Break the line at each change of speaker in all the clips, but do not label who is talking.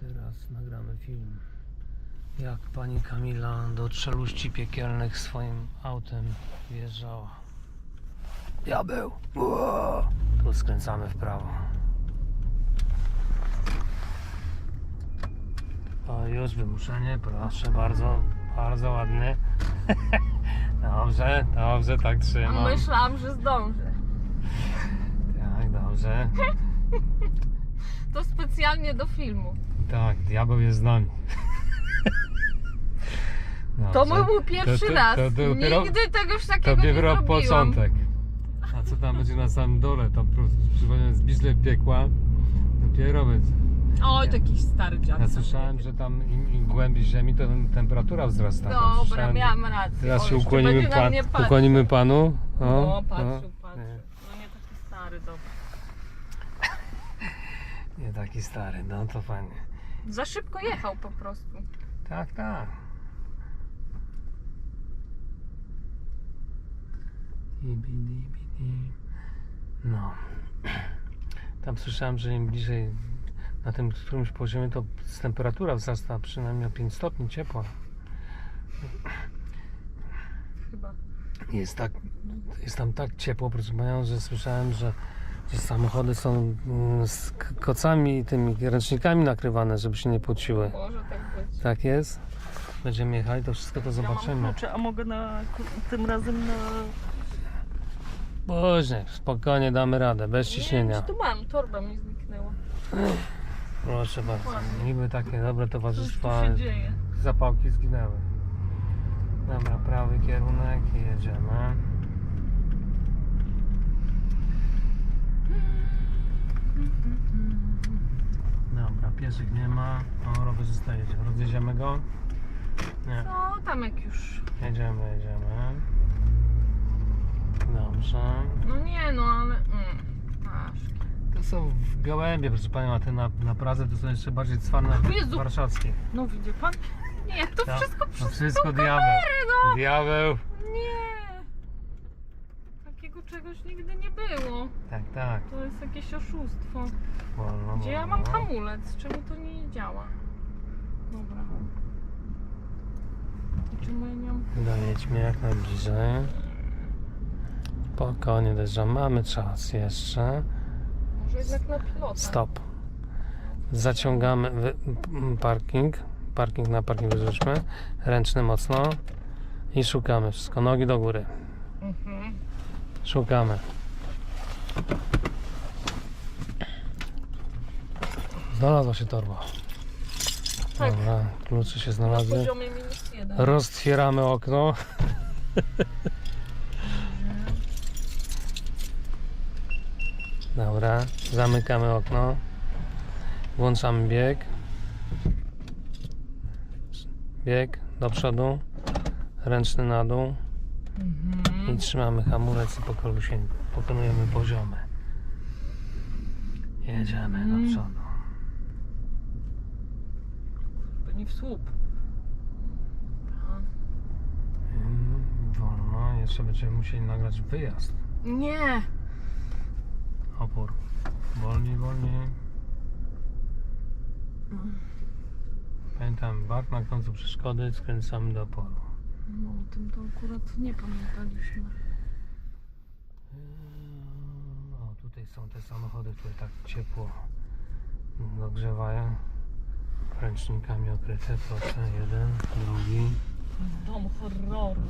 teraz nagramy film. Jak pani Kamila do czeluści piekielnych swoim autem wjeżdżała. Diabeł! Ło! Tu skręcamy w prawo. O, już wymuszenie, proszę bardzo, bardzo ładny. Dobrze, dobrze, tak trzymam.
Myślałam, że zdążę.
Tak, dobrze.
To specjalnie do filmu.
Tak, diabeł jest z nami.
To
Dobrze.
był pierwszy
To- to-
raz.
To, dopiero,
Nigdy czegoś
to
takiego nie
dopiero
zrobiłam.
początek. A co tam będzie na samym dole? To po prostu przypomnę z Biźle piekła. Dopiero będzie.
Oj, to jakiś stary dziad.
Ja słyszałem, że tam im, im głębiej ziemi, to temperatura wzrasta. Tam
Dobra,
słyszałem-
miałam rację.
Teraz się ukłonimy, pan, ukłonimy panu. O,
No, patrzył,
o.
patrzył. No nie taki stary, dobra.
Nie, nie taki stary, no to fajnie.
Za szybko jechał po prostu.
Tak, tak. No. Tam słyszałem, że im bliżej na tym którymś poziomie to temperatura wzrasta przynajmniej o 5 stopni ciepła.
Chyba.
Jest tak, jest tam tak ciepło, proszę panią, że słyszałem, że, że samochody są mm, z kocami i tymi ręcznikami nakrywane, żeby się nie pociły.
Może tak być.
Tak jest. Będziemy jechali, to wszystko to
Ja mam
zobaczymy.
klucze, a mogę na, tym razem na...
Później, spokojnie damy radę, bez
Nie
ciśnienia.
tu mam, torba mi zniknęła.
Proszę bardzo. Niby takie dobre
Coś tu
towarzystwa,
się dzieje.
zapałki zginęły. Dobra, prawy kierunek i jedziemy. Dobra, piesek nie ma. O, rowerzysta jedzie. Rozjedziemy go? Nie.
No, tam jak już...
Jedziemy, jedziemy. Dobrze.
No nie, no ale... Mm.
To są w gołębie, proszę Panią, a te na, na Pradze to są jeszcze bardziej cwane
O Jezu!
warszawskie.
No widzi pan? Nie, to
Tak.
wszystko
To
przez
wszystko
tą
diabeł.
kamerę, no!
Diabeł.
Takiego czegoś nigdy nie było.
Tak, tak.
To jest jakieś oszustwo.
Wolno,
Gdzie ja
wolno.
mam hamulec? Czemu to nie działa? Dobra. I czemu ja nie mam...
Dojedźmy jak najbliżej. Spokojnie dojeżdżam. Mamy czas jeszcze.
Może jednak na pilota.
Stop. Zaciągamy wy- m, parking. Parking na parking wyrzućmy. Ręczny mocno. I szukamy wszystko. Nogi do góry.
Mhm.
Szukamy. Znalazła się torba.
Tak.
Dobra, klucze się
Na
znalazły.
poziomie minus jeden.
Roztwieramy okno. Dobra, zamykamy okno. Włączamy bieg. Bieg do przodu. Ręczny na dół.
Mhm.
I trzymamy hamulec i pokonujemy poziomy. Jedziemy do
Mhm.
przodu.
To nie w słup.
Mm, Wolno, jeszcze będziemy musieli nagrać wyjazd.
Nie!
Opór. Wolniej, wolniej. Pamiętam, bark na końcu przeszkody, skręcamy do oporu.
No o tym to akurat nie pamiętaliśmy.
O, tutaj są te samochody, które tak ciepło dogrzewają. Ręcznikami okryte, proszę, jeden, drugi.
Dom horroru.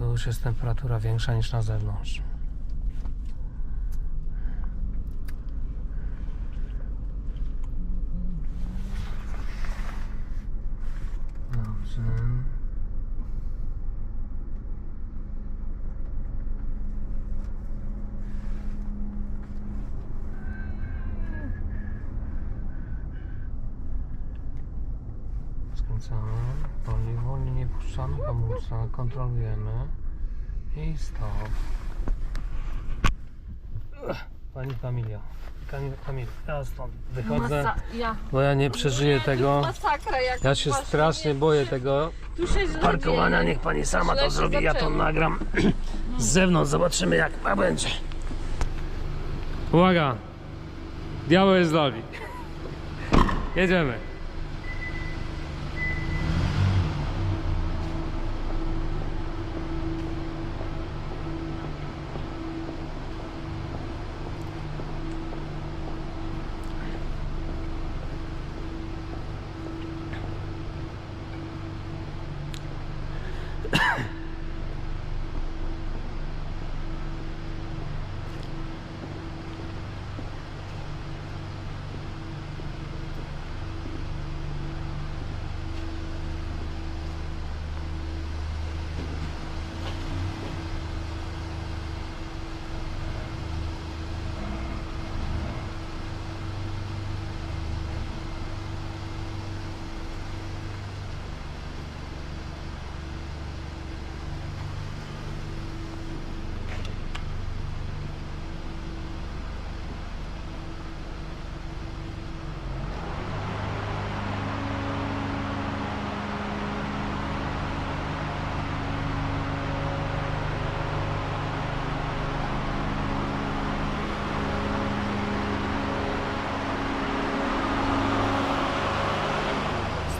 Już jest temperatura większa niż na zewnątrz. Dobrze. Skręcamy. Wolniej, wolniej nie puszczamy hamulca. Kontrolujemy. I stop. Pani Kamilio. Kamil, Kamil, ja stąd wychodzę,
Masa- ja.
bo ja nie przeżyję tego.
Masakra jakaś
Ja się
właśnie,
strasznie
nie-
boję tego
Tu się źle
parkowania.
dzieje.
Niech pani sama
Źle
to
się
zrobi, ja to
zaczęło.
nagram z zewnątrz. Zobaczymy jak ma będzie. Uwaga! Diabeł jest nami. Jedziemy.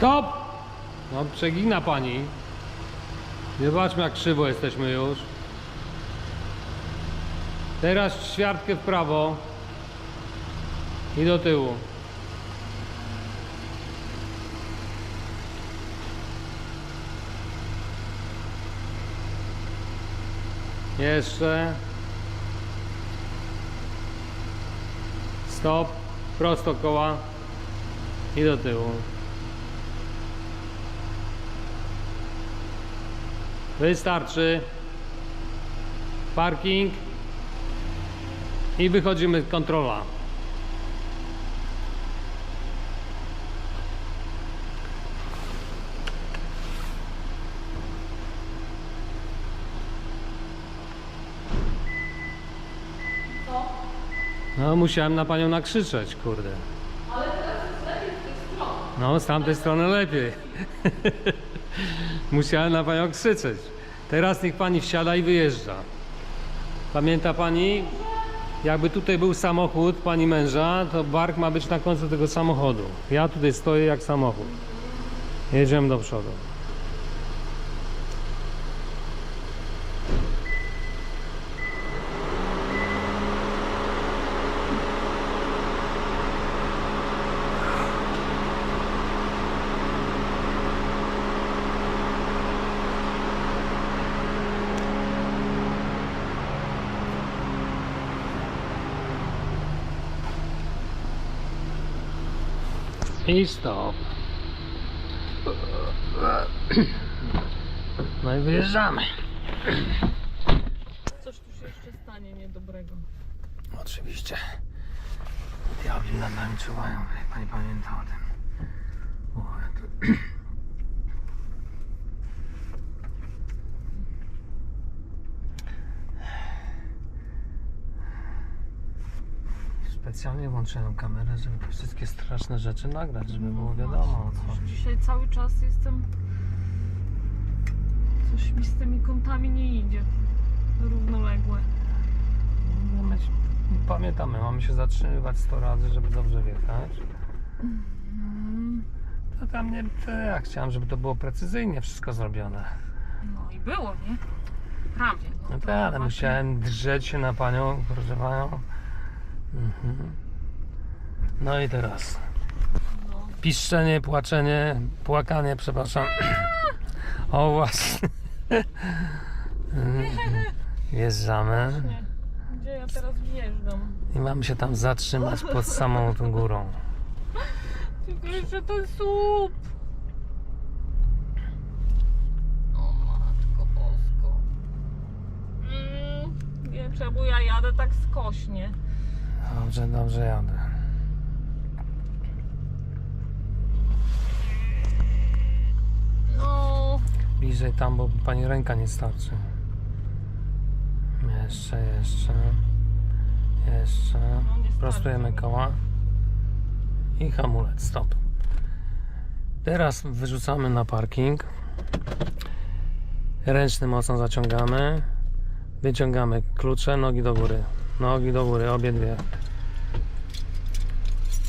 Stop! No przegina pani. Zobaczmy jak krzywo jesteśmy już. Teraz ćwiartkę w prawo. I do tyłu. Jeszcze. Stop. Prosto koła. I do tyłu. Wystarczy. Parking. I wychodzimy kontrola. No musiałem na panią nakrzyczeć, kurde. No z tamtej strony lepiej. musiałem na panią krzyczeć. Teraz niech pani wsiada i wyjeżdża. Pamięta pani? Jakby tutaj był samochód pani męża, to bark ma być na końcu tego samochodu. Ja tutaj stoję jak samochód. Jedziemy do przodu. I stop. No i wyjeżdżamy.
Coś tu się jeszcze stanie niedobrego.
Oczywiście. Diabli nad nami czuwają, jak pani pamięta o tym. O, jak to... Specjalnie włączyłem kamerę, żeby te wszystkie straszne rzeczy nagrać, żeby było wiadomo o co chodzi.
Dzisiaj cały czas jestem... Coś mi z tymi kątami nie idzie. Równoległe.
No, my- Pamiętamy, mamy się zatrzymywać 100 razy, żeby dobrze wjechać.
Mm,
To tam nie, to ja chciałem, żeby to było precyzyjnie wszystko zrobione.
No i było, nie? Prawie.
No
to
tak, ale
właśnie-
musiałem drzeć się na panią, proszę panią. Mhm. No i teraz piszczenie, płaczenie, płakanie, przepraszam. O właśnie. Wjeżdżamy.
Gdzie ja teraz wjeżdżam?
i mamy się tam zatrzymać pod samą tą górą.
Tylko jeszcze ten słup. O matko bosko. Mm, nie, czemu ja jadę tak skośnie?
Dobrze, dobrze jadę.
No,
Bliżej tam, bo pani ręka nie starczy. Jeszcze, jeszcze. Jeszcze.
No,
Prostujemy koła. I hamulec, stop. Teraz wyrzucamy na parking. Ręczny mocno zaciągamy. Wyciągamy klucze, nogi do góry. Nogi do góry, obie dwie.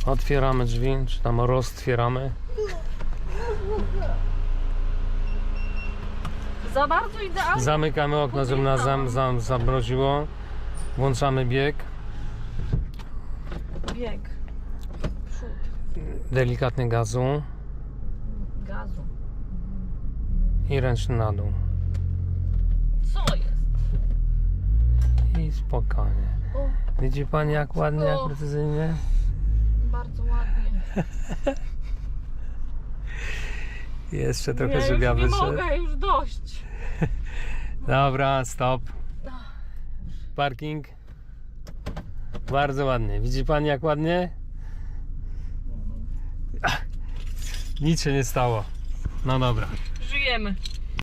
Otwieramy drzwi, czy tam roztwieramy.
za bardzo idealnie.
Zamykamy okno, żeby nas zam, zam, zamroziło. Włączamy bieg.
Bieg. Przód.
Delikatnie gazu
Gazu.
i ręczny na dół.
Co jest?
I spokojnie.
O,
Widzi pani jak ładnie, jak
O.
precyzyjnie?
bardzo ładnie.
Jeszcze
ja
trochę
już
żywia
nie
wyszedł.
mogę, już dość.
Dobra, stop. Parking. Bardzo ładnie. Widzi pani jak ładnie? Ach, Nic się nie stało. No dobra.
Żyjemy.